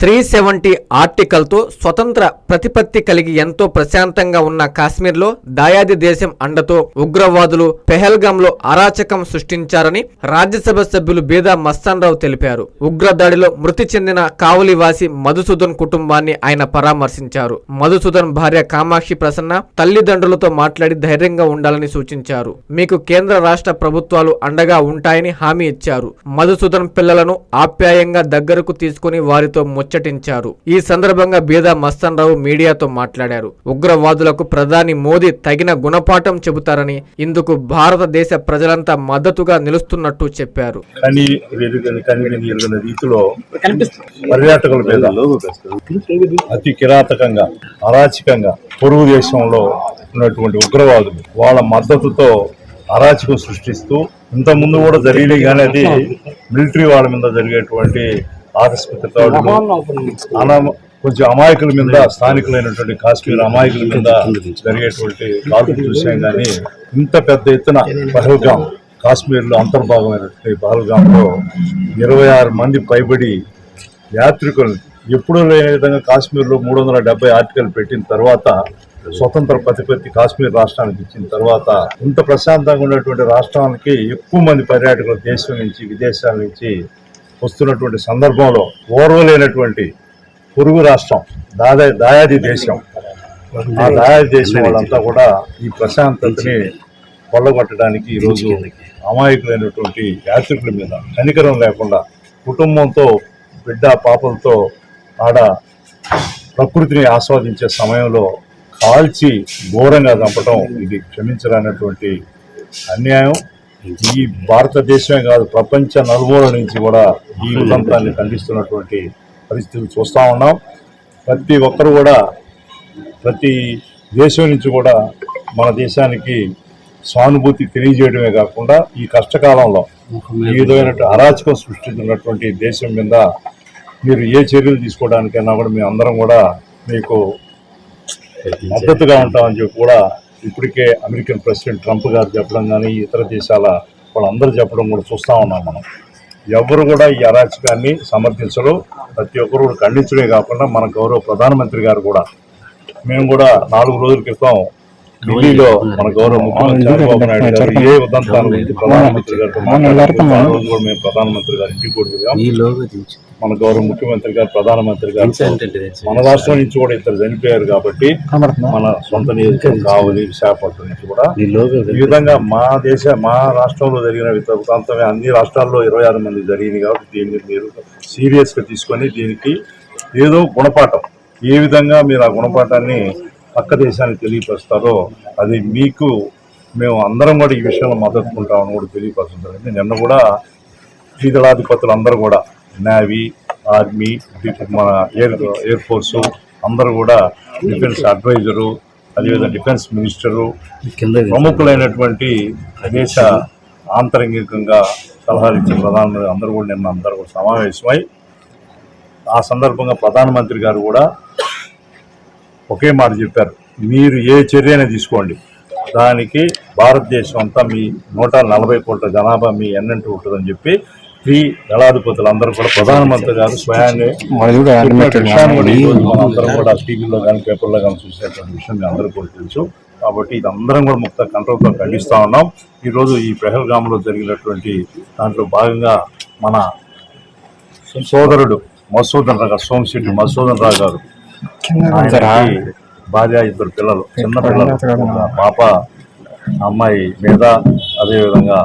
Three seventy ఆర్టికల్తో స్వతంత్ర ప్రతిపత్తి కలిగి ఎంతో ప్రశాంతంగా ఉన్న కాశ్మీర్లో దాయాది దేశం అండతో ఉగ్రవాదులు పెహల్గాంలో అరాచకం సృష్టించారని రాజ్యసభ సభ్యులు బీదా మస్తాన్రావు తెలిపారు. ఉగ్రదాడిలో మృతి చెందిన కావలివాసి మధుసూదన్ కుటుంబాన్ని ఆయన పరామర్శించారు. మధుసూదన్ భార్య కామాక్షి ప్రసన్న తల్లిదండ్రులతో మాట్లాడి ధైర్యంగా ఉండాలని సూచించారు. మీకు కేంద్ర రాష్ట్ర ప్రభుత్వాలు అండగా ఉంటాయని హామీ ఇచ్చారు. మధుసూదన్ పిల్లలను ఆప్యాయంగా దగ్గరకు తీసుకుని వారితో ముచ్చటించారు. ఈ సందర్భంగా బీదా మస్తాన్ రావు మీడియాతో మాట్లాడారు. ఉగ్రవాదులకు ప్రధాని మోదీ తగిన గుణపాఠం చెబుతారని ఇందుకు భారతదేశ ప్రజలంతా మద్దతుగా నిలుస్తున్నట్టు చెప్పారు. రీతిలో పర్యాటకుల మీద అతి కిరాతకంగా అరాచకంగా పొరుగు దేశంలో ఉన్నటువంటి ఉగ్రవాదులు వాళ్ళ మద్దతుతో అరాచకం సృష్టిస్తూ ఇంత ముందు కూడా జరిగినాయి కానీ అది మిలిటరీ వాళ్ళ మీద జరిగేటువంటి ఆకస్మిక దాడులు కొంచెం అమాయకుల మీద స్థానికులైనటువంటి కాశ్మీర్ అమాయకుల మీద జరిగేటువంటి కాల్పులు చూసాం కానీ ఇంత పెద్ద ఎత్తున పహల్గాం కాశ్మీర్లో అంతర్భాగమైనటువంటి పహల్గాంలో ఇరవై ఆరు మంది పైబడి యాత్రికులు ఎప్పుడూ లేని విధంగా కాశ్మీర్లో మూడు వందల డెబ్బై ఆర్టికల్ పెట్టిన తర్వాత స్వతంత్ర ప్రతిపత్తి కాశ్మీర్ రాష్ట్రానికి ఇచ్చిన తర్వాత ఇంత ప్రశాంతంగా ఉన్నటువంటి రాష్ట్రానికి ఎక్కువ మంది పర్యాటకులు దేశం నుంచి విదేశాల నుంచి వస్తున్నటువంటి సందర్భంలో ఓర్వలేనటువంటి పొరుగు రాష్ట్రం దాదా దాయాది దేశం. ఆ దాయాది దేశం వాళ్ళంతా కూడా ఈ ప్రశాంతతని కొల్లగొట్టడానికి ఈరోజు అమాయకులైనటువంటి యాత్రికుల మీద కనికరం లేకుండా కుటుంబంతో బిడ్డ పాపలతో ఆడ ప్రకృతిని ఆస్వాదించే సమయంలో కాల్చి ఘోరంగా చంపడం ఇది క్షమించరానటువంటి అన్యాయం. ఈ భారతదేశమే కాదు ప్రపంచ నలుమూల నుంచి కూడా ఈ ఉదంతాన్ని ఖండిస్తున్నటువంటి పరిస్థితులు చూస్తూ ఉన్నాం. ప్రతి ఒక్కరు కూడా ప్రతి దేశం నుంచి కూడా మన దేశానికి సానుభూతి తెలియజేయడమే కాకుండా ఈ కష్టకాలంలో ఈ విధమైన అరాచకం సృష్టిస్తున్నటువంటి దేశం మీద మీరు ఏ చర్యలు తీసుకోవడానికైనా కూడా మేము అందరం కూడా మీకు మద్దతుగా ఉంటామని చెప్పి కూడా ఇప్పటికే అమెరికన్ ప్రెసిడెంట్ ట్రంప్ గారు చెప్పడం కానీ ఇతర దేశాల వాళ్ళందరూ చెప్పడం కూడా చూస్తూ ఉన్నాం మనం. ఎవరు కూడా ఈ అరాచకాన్ని సమర్థించరు. ప్రతి ఒక్కరు కూడా ఖండించడమే కాకుండా మన గౌరవ ప్రధానమంత్రి గారు కూడా. మేము కూడా నాలుగు రోజుల క్రితం ఢిల్లీలో మన గౌరవ ముఖ్యమంత్రి చంద్రబాబు నాయుడు గారు ఏ ఉదంతాల గురించి ప్రధానమంత్రి గారితో రోజు కూడా మేము ప్రధానమంత్రి గారి ఇంటికి కూడా మన గౌరవ ముఖ్యమంత్రి గారు ప్రధానమంత్రి గారు మన రాష్ట్రం నుంచి కూడా ఇద్దరు చనిపోయారు కాబట్టి మన సొంత నియోజకవర్గం కావలి విశాఖపట్నం నుంచి కూడా ఈ విధంగా మా దేశ మా రాష్ట్రంలో జరిగిన వృత్తాంతమే అన్ని రాష్ట్రాల్లో ఇరవై ఆరు మంది జరిగింది కాబట్టి దీన్ని మీరు సీరియస్గా తీసుకొని దీనికి ఏదో గుణపాఠం. ఏ విధంగా మీరు ఆ గుణపాఠాన్ని పక్క దేశానికి తెలియపరుస్తారో అది మీకు మేము అందరం కూడా ఈ విషయంలో మద్దతుకుంటామని కూడా తెలియపరచడం జరిగింది నిన్న కూడా ఈ అందరూ కూడా నేవీ ఆర్మీ మన ఎయిర్ ఎయిర్ ఫోర్సు అందరూ కూడా డిఫెన్స్ అడ్వైజరు అదేవిధంగా డిఫెన్స్ మినిస్టరు కింద ప్రముఖులైనటువంటి దేశ ఆంతరంగికంగా సలహాలు ఇచ్చే ప్రధానమంత్రి అందరూ కూడా నిన్న అందరూ కూడా సమావేశమై ఆ సందర్భంగా ప్రధానమంత్రి గారు కూడా ఒకే మాట చెప్పారు. మీరు ఏ చర్యనే తీసుకోండి. దానికి భారతదేశం అంతా మీ నూట నలభై కోట్ల జనాభా మీ ఎన్నంటూ ఉంటుందని చెప్పి ఈ దళాధిపతులు అందరూ కూడా ప్రధానమంత్రి గారు స్వయాన్ని అందరం కూడా టీవీలో కానీ పేపర్లో కానీ చూసేటువంటి విషయం మీ అందరూ కూడా తెలుసు. కాబట్టి ఇది అందరం కూడా ముక్త కంట్రోల్తో ఖండిస్తా ఉన్నాం. ఈరోజు ఈ పెహల్గామ్లో జరిగినటువంటి దాంట్లో భాగంగా మన సోదరుడు మసూదన్ రావు సోమశెట్టి మసూదన్ రావు గారు భార్య ఇద్దరు పిల్లలు చిన్న పిల్లలు పాప అమ్మాయి మీద అదేవిధంగా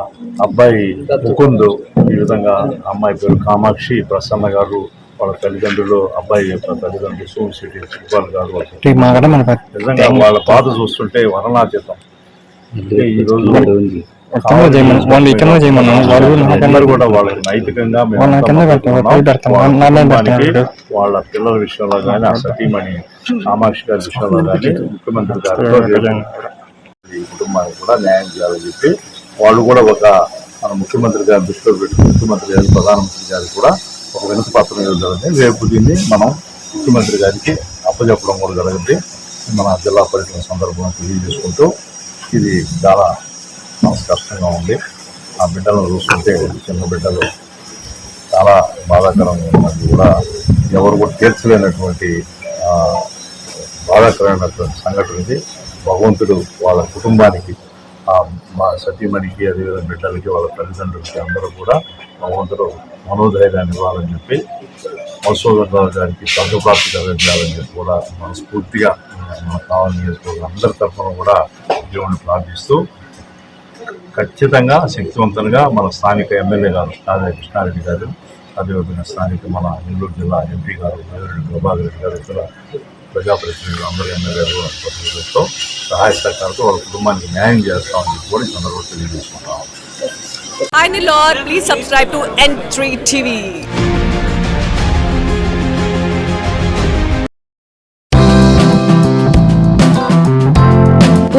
అబ్బాయి ముకుందు. ఈ విధంగా అమ్మాయి పేరు కామాక్షి ప్రసన్న గారు వాళ్ళ తల్లిదండ్రులు అబ్బాయి యొక్క తల్లిదండ్రులు సోమశెట్టి సుబ్బాల్ గారు. వాళ్ళ నిజంగా వాళ్ళ బాధ చూస్తుంటే వర్ణాతీతం అంటే ఈ రోజు వాళ్ళు ఇక్కడ చేయమన్నాను. వాళ్ళు అందరూ కూడా వాళ్ళకి నైతికంగా వాళ్ళ కింద మొక్కుతున్నాం. పై పెడతాం, కుటుంబానికి, పెట్టారు. వాళ్ళ పిల్లల విషయంలో కానీ ఆ సతీమణి కామాక్షి గారి విషయంలో కానీ ముఖ్యమంత్రి గారితో ఈ కుటుంబానికి కూడా న్యాయం చేయాలని చెప్పి వాళ్ళు కూడా ఒక మన ముఖ్యమంత్రి గారి దృష్టిలో పెట్టి ముఖ్యమంత్రి గారి ప్రధానమంత్రి గారికి కూడా ఒక వినతి పత్రం ఇవ్వడం జరిగింది రేపు దీన్ని మనం ముఖ్యమంత్రి గారికి అప్పచెప్పడం కూడా జరిగింది మన జిల్లా పర్యటన సందర్భంగా తెలియజేసుకుంటూ ఇది చాలా కష్టంగా ఉంది. ఆ బిడ్డలను చూస్తుంటే చిన్న బిడ్డలు చాలా బాధాకరంగా ఉన్నది కూడా ఎవరు కూడా తీర్చలేనటువంటి బాధాకరమైనటువంటి సంఘటన ఇది. భగవంతుడు వాళ్ళ కుటుంబానికి మా సతీమణికి అదేవిధంగా బిడ్డలకి వాళ్ళ తల్లిదండ్రులకి అందరూ కూడా భగవంతుడు మనోధైర్యాన్ని ఇవ్వాలని చెప్పి మధుసూదన్ గారికి స్వర్గప్రాప్తి కలిగించాలని చెప్పి కూడా మనస్ఫూర్తిగా మన కావాలని చేసుకోవాలి అందరి తరఫున కూడా దేవుణ్ణి ప్రార్థిస్తూ ఖచ్చితంగా శక్తివంతంగా మన స్థానిక ఎమ్మెల్యే గారు రాజా కృష్ణారెడ్డి గారు అదేవిధంగా స్థానిక మన నెల్లూరు జిల్లా ఎంపీ గారు వేరెడ్డి ప్రభాకర్ రెడ్డి గారు ఇతర ప్రజాప్రతినిధులు అందరూ ఎమ్మెల్యేలు ప్రతినిధులతో సహాయ సహకారంతో వాళ్ళ కుటుంబానికి న్యాయం చేస్తామని చెప్పి కూడా ఈ సందర్భంగా తెలియజేసుకుంటాం Hi Nilor, please subscribe to N3 TV.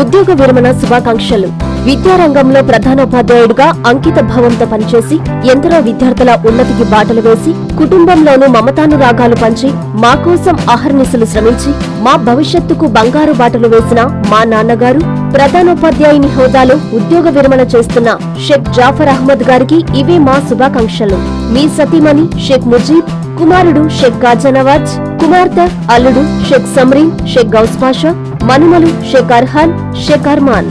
ఉద్యోగ విరమణ శుభాకాంక్షలు. విద్యారంగంలో ప్రధానోపాధ్యాయుడుగా అంకిత భావంతో పనిచేసి ఎందరో విద్యార్థుల ఉన్నతికి బాటలు వేసి కుటుంబంలోనూ మమతానురాగాలు పంచి మా కోసం అహర్నిశలు శ్రమించి మా భవిష్యత్తుకు బంగారు బాటలు వేసిన మా నాన్నగారు ప్రధానోపాధ్యాయుని హోదాలో ఉద్యోగ విరమణ చేస్తున్న షేక్ జాఫర్ అహ్మద్ గారికి ఇవే మా శుభాకాంక్షలు. మీ సతీమణి షేక్ ముజీబ్ కుమారుడు షేక్ గాజానవాజ్ కుమార్తె అల్లుడు షేక్ సమ్రీన్ షేక్ గౌస్ పాషా మనుమలు షేక్ అర్హాన్ షేక్ అర్మాన్.